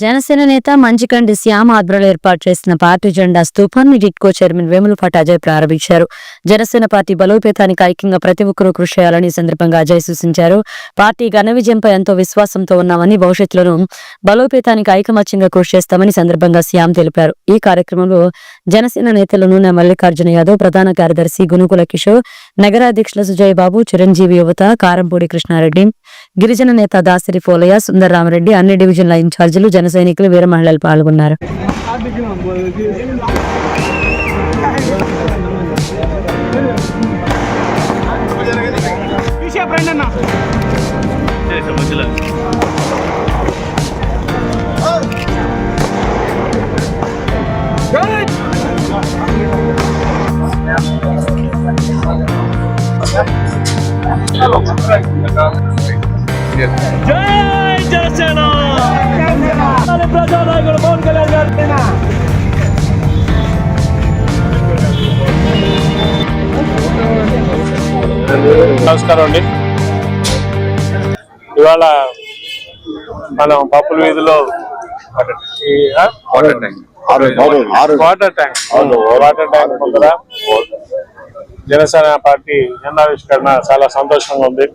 జనసేన నేత మంచికండి శ్యామ్ ఆధ్వర్యంలో ఏర్పాటు చేసిన పార్టీ జెండా స్థూపాన్ని డిట్కో చైర్మన్ వేములపాటి అజయ్ ప్రారంభించారు. జనసేన పార్టీ బలోపేతానికి ఐక్యంగా ప్రతి ఒక్కరూ కృషి చేయాలని సందర్భంగా అజయ్ సూచించారు. పార్టీ ఘన విజయంపై ఎంతో విశ్వాసంతో ఉన్నామని భవిష్యత్తులోనూ బలోపేతానికి ఐకమత్యంగా కృషి చేస్తామని సందర్భంగా శ్యామ్ తెలిపారు. ఈ కార్యక్రమంలో జనసేన నేతలు నూనె మల్లికార్జున యాదవ్ ప్రధాన కార్యదర్శి గునుకుల కిషోర్ నగరాధ్యక్షులు సుజయ్ బాబు చిరంజీవి యువత కారంపూడి కృష్ణారెడ్డి గిరిజన నేత దాసరి పోలయ్య సుందరరామరెడ్డి అన్ని డివిజన్ల ఇన్ఛార్జీలు జన సైనికులు వీర మహిళలు పాల్గొన్నారు. తీసే నమస్కారం అండి. ఇవాళ మనం పప్పుల వీధిలో? వాటర్ ట్యాంక్ వాటర్ ట్యాంక్ ముందర జనసేన పార్టీ జెండావిష్కరణ చాలా సంతోషంగా ఉంది.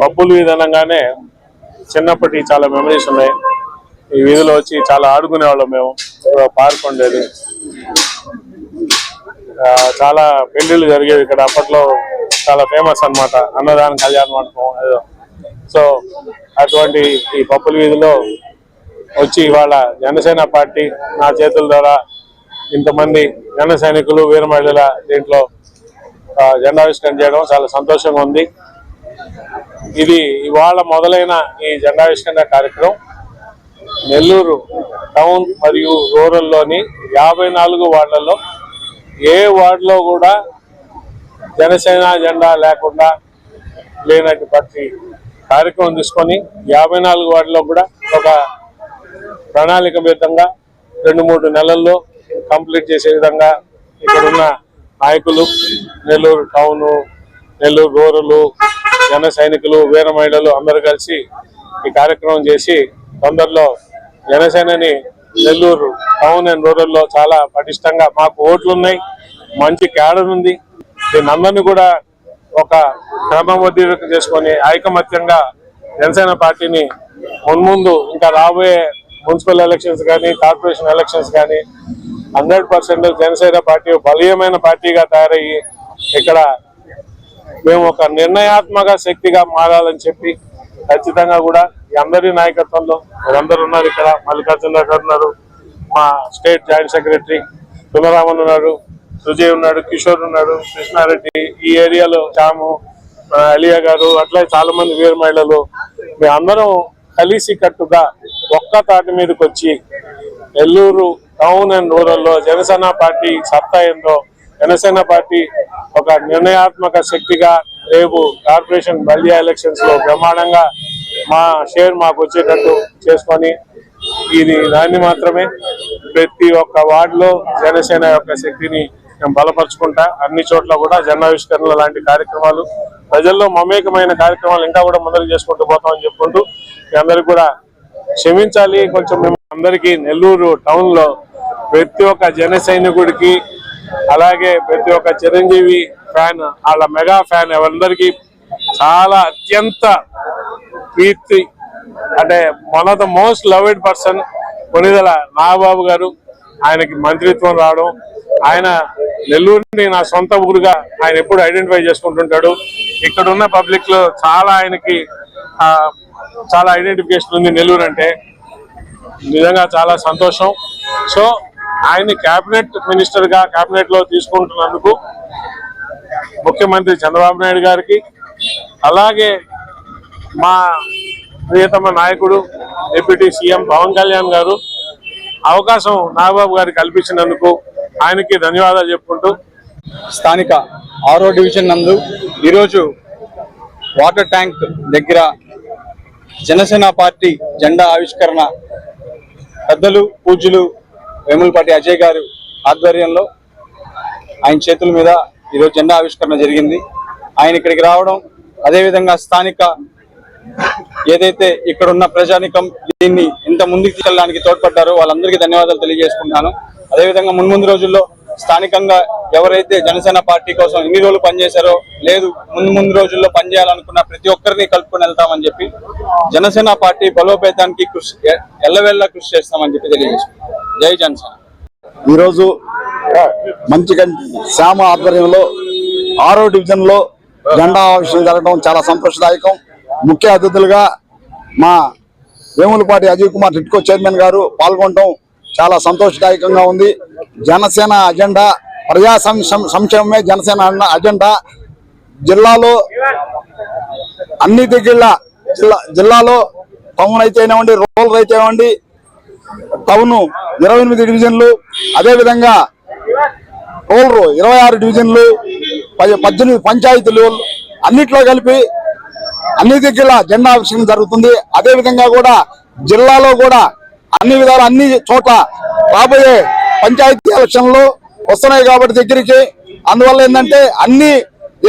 పప్పుల వీధి అనగానే చిన్నప్పటి చాలా మెమరీస్ ఉన్నాయి. ఈ వీధిలో వచ్చి చాలా ఆడుకునే వాళ్ళం మేము పార్క్ ఉండేది. చాలా పెళ్ళిళ్ళు జరిగేవి ఇక్కడ. అప్పట్లో చాలా ఫేమస్ అన్నమాట. అన్నదాన కళ్యాణ మండపం ఏదో. సో అటువంటి ఈ పప్పుల వీధిలో వచ్చి ఇవాళ జనసేన పార్టీ నా చేతుల ద్వారా ఇంతమంది జన సైనికులు వీర మహిళల దీంట్లో జెండావిష్కరణ చేయడం చాలా సంతోషంగా ఉంది. ఇది ఇవాళ మొదలైన ఈ జెండావిష్కరణ కార్యక్రమం. నెల్లూరు టౌన్ మరియు రూరల్లోని యాభై నాలుగు వార్డులలో ఏ వార్డులో కూడా జనసేన జెండా లేకుండా లేనటువంటి కార్యక్రమం తీసుకొని యాభై నాలుగు వార్డులో కూడా ఒక ప్రణాళికబద్ధంగా రెండు మూడు నెలల్లో కంప్లీట్ చేసే విధంగా ఇక్కడున్న నాయకులు నెల్లూరు టౌను నెల్లూరు రూరలు జన సైనికులు వీర మహిళలు అందరూ కలిసి ఈ కార్యక్రమం చేసి తొందరలో జనసేనని నెల్లూరు టౌన్ అండ్ రూరల్లో చాలా పటిష్టంగా మాకు ఓట్లు ఉన్నాయి మంచి క్యాడర్ ఉంది. దీని కూడా ఒక క్రమబద్ధీకరణ చేసుకొని ఐకమత్యంగా జనసేన పార్టీని మున్ముందు ఇంకా రాబోయే మున్సిపల్ ఎలక్షన్స్ కానీ కార్పొరేషన్ ఎలక్షన్స్ కానీ హండ్రెడ్ పర్సెంట్ జనసేన పార్టీ బలీయమైన పార్టీగా తయారయ్యి ఇక్కడ మేము ఒక నిర్ణయాత్మక శక్తిగా మారాలని చెప్పి ఖచ్చితంగా కూడా అందరి నాయకత్వంలో మీరందరూ ఉన్నారు ఇక్కడ. మల్లికార్జున గారు ఉన్నారు మా స్టేట్ జాయింట్ సెక్రటరీ తులరామన్ ఉన్నారు సుజయ్ ఉన్నాడు కిషోర్ ఉన్నాడు కృష్ణారెడ్డి ఈ ఏరియాలో చాము అలియా గారు అట్లా చాలా మంది వీర మహిళలు. మీ అందరం కలిసి కట్టుగా ఒక్క తాటి మీదకి వచ్చి నెల్లూరు టౌన్ అండ్ రూరల్లో జనసేన పార్టీ సత్తా ఏందో జనసేన పార్టీ ఒక నిర్ణయాత్మక శక్తిగా రేపు కార్పొరేషన్ బల్దియా ఎలక్షన్స్లో బ్రహ్మాండంగా మా షేర్ మాకు వచ్చేటట్టు చేసుకొని ఇది దాన్ని మాత్రమే ప్రతి ఒక్క వార్డులో జనసేన యొక్క శక్తిని మేము బలపరుచుకుంటా. అన్ని చోట్ల కూడా జనావిష్కరణ లాంటి కార్యక్రమాలు ప్రజల్లో మమేకమైన కార్యక్రమాలు ఇంకా కూడా ముందరకు చేసుకుంటూ పోతామని చెప్పుకుంటూ మీ అందరికి కూడా క్షమించాలి. కొంచెం మేము అందరికీ నెల్లూరు టౌన్లో ప్రతి ఒక్క జన సైనికుడికి అలాగే ప్రతి ఒక్క చిరంజీవి ఫ్యాన్ వాళ్ళ మెగా ఫ్యాన్ ఎవరందరికీ చాలా అత్యంత ప్రీతి అంటే one of the most loved person Konidela Nagababu garu ఆయనకి మంత్రిత్వం రావడం ఆయన నెల్లూరుని నా సొంత ఊరుగా ఆయన ఎప్పుడు ఐడెంటిఫై చేసుకుంటుంటాడు. ఇక్కడ ఉన్న పబ్లిక్లో చాలా ఆయనకి చాలా ఐడెంటిఫికేషన్ ఉంది నెల్లూరు అంటే. నిజంగా చాలా సంతోషం. సో ఆయన కేబినెట్ మినిస్టర్గా కేబినెట్లో తీసుకుంటున్నందుకు ముఖ్యమంత్రి చంద్రబాబు నాయుడు గారికి అలాగే మా ప్రియతమ నాయకుడు డిప్యూటీ సీఎం పవన్ కళ్యాణ్ గారు అవకాశం నాగబాబు గారికి కల్పించినందుకు ఆయనకి ధన్యవాదాలు చెప్పుకుంటూ. స్థానిక ఆరో డివిజన్ నందు ఈరోజు వాటర్ ట్యాంక్ దగ్గర జనసేన పార్టీ జెండా ఆవిష్కరణ పెద్దలు పూజలు వేములపాటి అజయ్ గారు ఆధ్వర్యంలో ఆయన చేతుల మీద ఈరోజు జెండా ఆవిష్కరణ జరిగింది. ఆయన ఇక్కడికి రావడం అదేవిధంగా స్థానిక ఏదైతే ఇక్కడ ఉన్న ప్రజానికం దీన్ని ఇంత ముందుకు తీసుకెళ్ళడానికి తోడ్పడ్డారో వాళ్ళందరికీ ధన్యవాదాలు తెలియజేసుకుంటున్నాను. అదేవిధంగా మున్ముందు రోజుల్లో స్థానికంగా ఎవరైతే జనసేన పార్టీ కోసం ఎన్ని రోజులు పనిచేశారో లేదు ముందు ముందు రోజుల్లో పనిచేయాలనుకున్న ప్రతి ఒక్కరిని కలుపుకొని వెళ్తామని చెప్పి జనసేన పార్టీ బలోపేతానికి కృషి ఎల్లవెల్ల కృషి చేస్తామని చెప్పి తెలియజేసుకుంటాం జై జనసేన. ఈరోజు మంచి శ్యామ ఆధ్వర్యంలో ఆరో డివిజన్లో జెండా ఆవిష్కరణ జరగడం చాలా సంతోషదాయకం. ముఖ్య అతిథులుగా మా వేములపాటి అజయ్ కుమార్ టిట్కో చైర్మన్ గారు పాల్గొనడం చాలా సంతోషదాయకంగా ఉంది. జనసేన అజెండా ప్రజా సంక్షేమమే జనసేన అజెండా. జిల్లాలో అన్ని దగ్గర జిల్లా జిల్లాలో టౌన్ అయితేనేవ్వండి రూరల్ అయితేనేవ్వండి టౌన్ ఇరవై ఎనిమిది డివిజన్లు అదేవిధంగా టోల్రు ఇరవై ఆరు డివిజన్లు పద్దెనిమిది పంచాయతీలు అన్నిట్లో కలిపి అన్ని దగ్గర జెండా ఆవిష్కరణ జరుగుతుంది. అదే విధంగా కూడా జిల్లాలో కూడా అన్ని విధాలు అన్ని చోట్ల రాబోయే పంచాయతీ ఎలక్షన్లు వస్తున్నాయి కాబట్టి దగ్గరికి. అందువల్ల ఏంటంటే అన్ని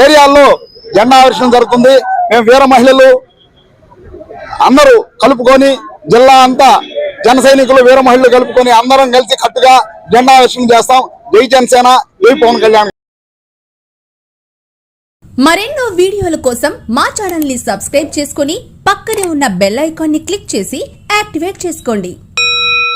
ఏరియాల్లో జెండా ఆవిష్కరణ జరుగుతుంది. మేము వీర మహిళలు అందరూ కలుపుకొని జిల్లా అంతా జన సైనికులు వీర మహిళలు కలుపుకొని అందరం కలిసి కట్టుగా జెండా ఆవిష్కరణ చేస్తాం. జై జనసేన జై పవన్ కళ్యాణ్. మరెన్నో వీడియోల కోసం మా ఛానల్ని సబ్స్క్రైబ్ చేసుకుని పక్కనే ఉన్న బెల్ ఐకాన్ని క్లిక్ చేసి యాక్టివేట్ చేసుకోండి.